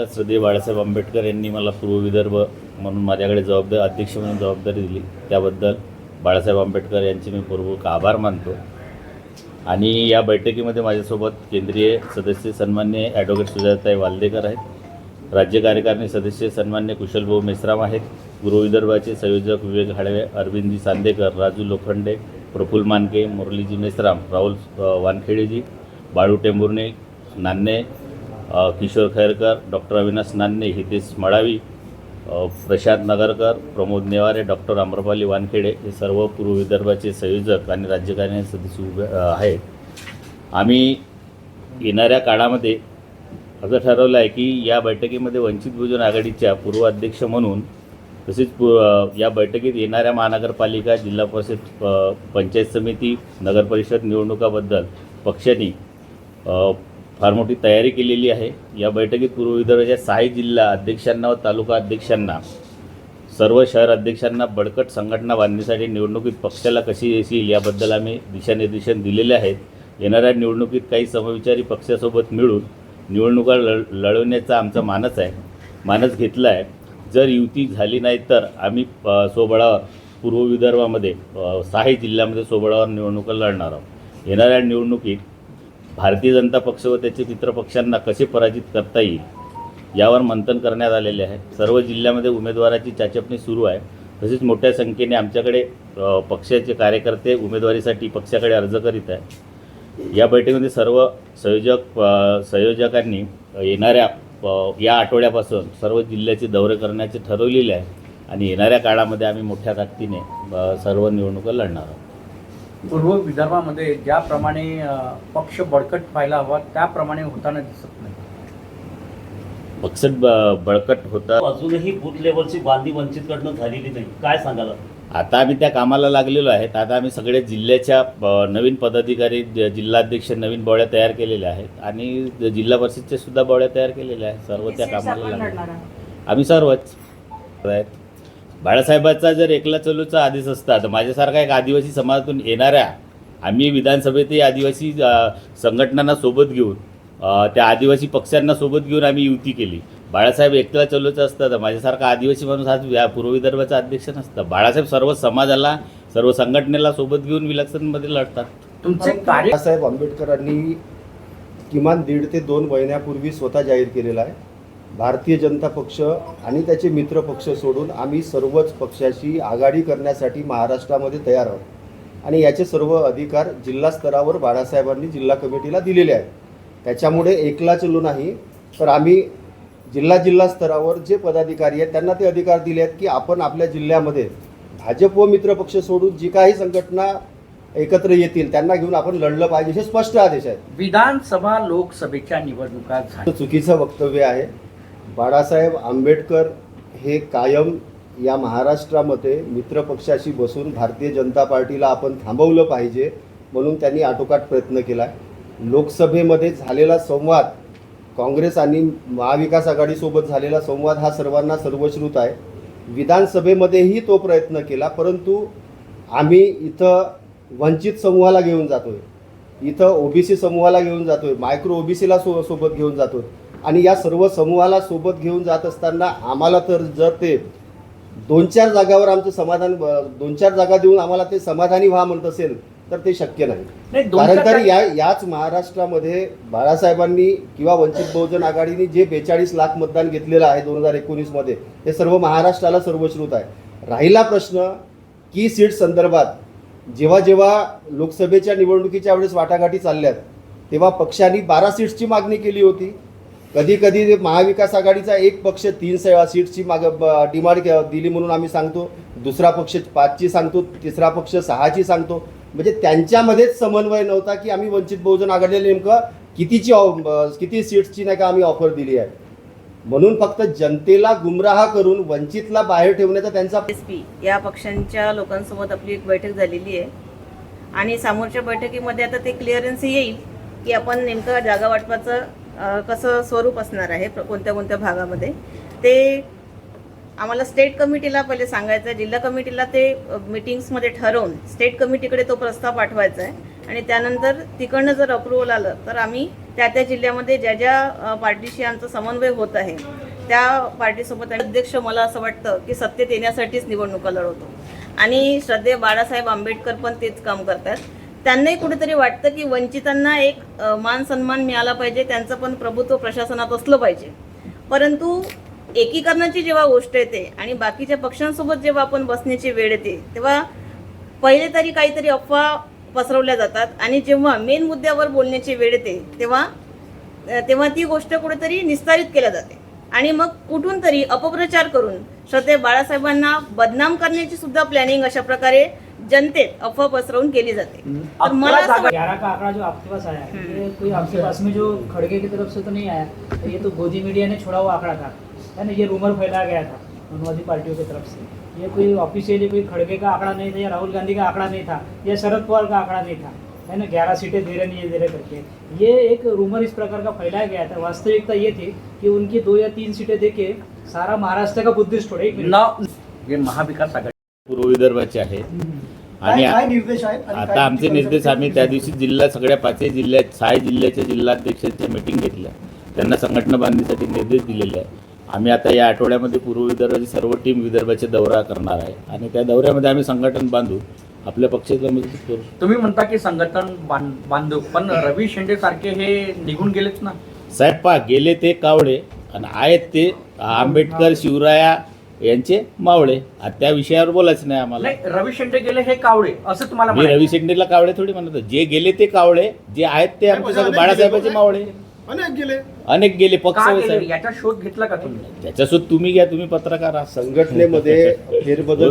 तारीखला श्रद्धेय बाळासाहेब आंबेडकर यांनी मला पूर्व विदर्भ म्हणून माझ्याकडे जबाबदारी अध्यक्ष म्हणून जबाबदारी दिली. त्याबद्दल बाळासाहेब आंबेडकर यांचे मी पूर्वक आभार मानतो. आणि या बैठकीमध्ये माझ्यासोबत केंद्रीय सदस्य सन्मान्य ॲडव्होकेट सुजाताई वाल्देकर आहेत. राज्य कार्यकारिणी सदस्य सन्मान्य कुशलभाऊ मेश्राम आहेत. गृहविदर्भाचे संयोजक विवेक हाडवे अरविंदजी सांदेकर राजू लोखंडे प्रफुल्ल मानके मुरलीजी मेश्राम राहुल वानखेडेजी बाळू टेंभुर्णे नान्ने किशोर खैरकर डॉक्टर अविनाश नान्ने हितेश मळावी प्रशांत नगरकर प्रमोद नेवारे डॉक्टर आम्रपाली वानखेडे हे सर्व पूर्व विदर्भाचे संयोजक आणि राज्यकारणी सदस्य उभे आहेत. आम्ही येणाऱ्या काळामध्ये असं ठरवलं आहे की या बैठकीमध्ये वंचित बहुजन आघाडीच्या पूर्व अध्यक्ष म्हणून तसेच पु या बैठकीत येणाऱ्या महानगरपालिका जिल्हा परिषद पंचायत समिती नगरपरिषद निवडणुकाबद्दल पक्षाने फार मोठी तयारी केलेली आहे. या बैठकीत पूर्व विदर्भाच्या सहाही जिल्हा अध्यक्षांना व तालुका अध्यक्षांना सर्व शहर अध्यक्षांना बळकट संघटना बांधण्यासाठी निवडणुकीत पक्षाला कशी येईल याबद्दल आम्ही दिशानिर्देशन दिलेले आहेत. येणाऱ्या निवडणुकीत काही समविचारी पक्षासोबत मिळून निवडणुका लढ लढवण्याचा आमचा मानस आहे. मानस घेतला आहे जर युती झाली नाही तर आम्ही सोबळावर पूर्व विदर्भामध्ये सहा सहाही जिल्ह्यामध्ये सोबळावर निवडणुका लढणार आहोत. येणाऱ्या निवडणुकीत भारतीय जनता पक्ष व त्याचे मित्रपक्षांना कसे पराजित करता येईल यावर मंथन करण्यात आलेले आहे. सर्व जिल्ह्यामध्ये उमेदवाराची चाचपणी सुरू आहे. तसेच मोठ्या संख्येने आमच्याकडे पक्षाचे कार्यकर्ते उमेदवारीसाठी पक्षाकडे अर्ज करीत आहे या बैठकीमध्ये सर्व संयोजक संयोजकांनी येणाऱ्या या आठवड्यापासून सर्व जिल्ह्याचे दौरे करण्याचे ठरवलेले आहे. आणि येणाऱ्या काळामध्ये आम्ही मोठ्या ताकदीने सर्व निवडणुका लढणार आहोत. पूर्व विदर्भामध्ये ज्याप्रमाणे पक्ष बळकट व्हायला हवा त्याप्रमाणे होताना दिसत नाही. पक्ष बळकट होता. अजूनही बूथ लेवलची बांधी वंचितकडनं झालेली नाही. काय सांगाल आता? आम्ही त्या कामाला लागलेलो आहेत. आता आम्ही सगळे जिल्ह्याच्या नवीन पदाधिकारी जिल्हाध्यक्ष नवीन बॉड्या तयार केलेल्या आहेत. आणि जिल्हा परिषदच्या सुद्धा बॉड्या तयार केलेल्या आहेत. सर्व त्या कामाला लागले आम्ही सर्वच आहेत. बाळासाहेबाचा जर एकला चलूचा आदेश असता तर माझ्यासारखा एक आदिवासी समाजातून येणाऱ्या आम्ही विधानसभेतही आदिवासी संघटनांना सोबत घेऊन त्या आदिवासी पक्षांना सोबत घेऊन आम्ही युती केली. बाळासाहेब एकला चलूचा असतं तर माझ्यासारखा आदिवासी माणूस आज या पूर्व विदर्भाचा अध्यक्ष नसतं. बाळासाहेब सर्व समाजाला सर्व संघटनेला सोबत घेऊन विलक्षणमध्ये लढतात. तुमचे कार्य बाबासाहेब आंबेडकरांनी किमान दीड ते दोन महिन्यापूर्वी स्वतः जाहीर केलेला आहे. भारतीय जनता पक्ष आणि त्याचे मित्र पक्ष सोडून आम्ही सर्वच पक्षाशी आघाडी करण्यासाठी महाराष्ट्रामध्ये तयार आहोत. आणि याचे सर्व अधिकार जिल्हा स्तरावर बाळासाहेबांनी जिल्हा कमिटीला दिलेले आहेत. त्याच्यामुळे एकला चलू नाही तर आम्ही जिल्हा जिल्हा स्तरावर जे पदाधिकारी आहेत त्यांना ते अधिकार दिले आहेत की आपण आपल्या जिल्ह्यामध्ये भाजप व मित्र पक्ष सोडून जी काही संघटना एकत्र येतील त्यांना घेऊन आपण लढलं पाहिजे हे स्पष्ट आदेश आहेत. विधानसभा लोकसभेच्या निवडणुका चुकीचं वक्तव्य आहे. बाळासाहेब आंबेडकर हे कायम या महाराष्ट्रामध्ये मित्रपक्षाशी बसून भारतीय जनता पार्टीला आपण थांबवलं पाहिजे म्हणून त्यांनी आटोकाट प्रयत्न केला लोकसभेमध्ये झालेला संवाद काँग्रेस आणि महाविकास आघाडीसोबत झालेला संवाद हा सर्वांना सर्वश्रुत आहे. विधानसभेमध्येही तो प्रयत्न केला परंतु आम्ही इथं वंचित समूहाला घेऊन जातोय. इथं ओबीसी समूहाला घेऊन जातोय मायक्रो ओबीसीला सो सोबत घेऊन जातोय. आणि या सर्व समूहाला सोबत घेऊन जात असताना आम्हाला तर जर ते दोन चार जागावर आमचं समाधान दोन चार जागा देऊन आम्हाला ते समाधानी व्हा म्हणत असेल तर ते शक्य नाही. कारण तर या याच महाराष्ट्रामध्ये बाळासाहेबांनी किंवा वंचित बहुजन आघाडीने जे बेचाळीस लाख मतदान घेतलेलं आहे दोन हजार एकोणीसमध्ये हे सर्व महाराष्ट्राला सर्वश्रुत आहे. राहिला प्रश्न की सीट संदर्भात जेव्हा जेव्हा लोकसभेच्या निवडणुकीच्या वेळेस वाटाघाटी चालल्यात तेव्हा पक्षांनी बारा सीट्सची मागणी केली होती. कधी कधी महाविकास आघाडीचा एक पक्ष तीन स- सीट्सची माग डिमांड दिली म्हणून आम्ही सांगतो. दुसरा पक्ष पाचची सांगतो. तिसरा पक्ष सहाची सांगतो. म्हणजे त्यांच्यामध्येच समन्वय नव्हता की आम्ही वंचित बहुजन आघाडीला नेमकं कितीची ऑ- किती सीट्सची नाही का आम्ही ऑफर दिली आहे. म्हणून फक्त जनतेला गुमराह करून वंचितला बाहेर ठेवण्याचा त्यांचा एस पी या पक्षांच्या लोकांसोबत आपली एक बैठक झालेली आहे. आणि समोरच्या बैठकीमध्ये आता ते क्लिअरन्स येईल की आपण नेमकं जागा वाटपाचं कसं स्वरूप असणार आहे प्र- कोणत्या कोणत्या भागामध्ये? ते आम्हाला स्टेट कमिटीला पहिले सांगायचं आहे. जिल्हा कमिटीला ते मिटिंग्समध्ये ठरवून स्टेट कमिटीकडे तो प्रस्ताव पाठवायचा आहे. आणि त्यानंतर तिकडनं जर अप्रुव्हल आलं तर आम्ही त्या त्या जिल्ह्यामध्ये ज्या ज्या पार्टीशी आमचा समन्वय होत आहे त्या पार्टीसोबत अध्यक्ष मला असं वाटतं की सत्तेत येण्यासाठीच निवडणुका लढवतो. आणि श्रद्धेय बाळासाहेब आंबेडकर पण तेच काम करतात. त्यांनाही कुठेतरी वाटतं की वंचितांना एक मान सन्मान मिळाला पाहिजे त्यांचं पण प्रभुत्व प्रशासनात असलं पाहिजे. परंतु एकीकरणाची जेव्हा गोष्ट येते आणि बाकीच्या पक्षांसोबत जेव्हा आपण बसण्याची वेळ येते तेव्हा पहिले तरी काहीतरी अफवा पसरवल्या जातात आणि जेव्हा मेन मुद्द्यावर बोलण्याची वेळ येते तेव्हा तेव्हा ती गोष्ट कुठेतरी निस्तारित केल्या जाते. आणि मग कुठून तरी अपप्रचार करून श्रद्धे बाळासाहेबांना बदनाम करण्याची सुद्धा प्लॅनिंग अशा प्रकारे जनतेत अफवा पसरवून केली जाते. तर मला अकरा असं जागा ग्यारह का आंकड़ा जो आपके पास आया है हम्म। ये कोई आपके पास में जो खड़गे की तरफ से तो नहीं आया तो ये तो गोदी मीडिया ने छोड़ा हुआ आंकड़ा था। है ना ये रूमर फैलाया गया था पार्टियों की तरफ से। ये कोई ऑफिशियली कोई खड़गे का आंकड़ा नहीं था या राहुल गांधी का आंकड़ा नहीं था या शरद पवार का आंकड़ा नहीं था। है ना ग्यारह सीटें दे रहे नहीं दे रहे करके। ये एक रूमर इस प्रकार का फैलाया गया था। वास्तविकता ये थी कि उनकी दो या तीन सीटें देके सारा महाराष्ट्र का बुद्धिस्ट एक मिनट। नाव जे महाविकास आघाडी पूर्व विदर्भाचे आहे. आणि काय निर्देश आहेत? आणि आता काय आमचे निर्देश आम्ही त्या दिवशी जिल्हा सगळ्या पाचही जिल्ह्यात सहा जिल्ह्याच्या जिल्हाध्यक्षांच्या मिटिंग घेतल्या. त्यांना संघटना बांधणीसाठी निर्देश दिलेले आहे आम्ही आता या आठवड्यामध्ये पूर्व विदर्भाची सर्व टीम विदर्भाचे दौरा करणार आहे. आणि त्या दौऱ्यामध्ये आम्ही संघटन बांधू आपल्या पक्षाला मदत करू. तुम्ही म्हणता की संघटन बांध बांधू पण रवी शेंडे सारखे हे निघून गेलेच ना? साहेब पहा गेले ते कावळे आणि आहेत ते आंबेडकर शिवराया यांचे मावळे. आता त्या विषयावर बोलायचं नाही आम्हाला. नाही रवी शेंडे गेले हे कावळे असं तुम्हाला मी म्हणायचं. रवी शेंडेला कावळे थोडी म्हणत होतो. जे गेले ते कावळे जे आहेत ते आमचे सगळे बाळासाहेबाचे मावळे. अनेक गेले. अनेक गेले. पक्ष का गेले? याचा शोध घेतला का तुम्ही? त्याच्यासोबत तुम्ही घ्या तुम्ही पत्रकार आहात. संघटनेमध्ये फेरबदल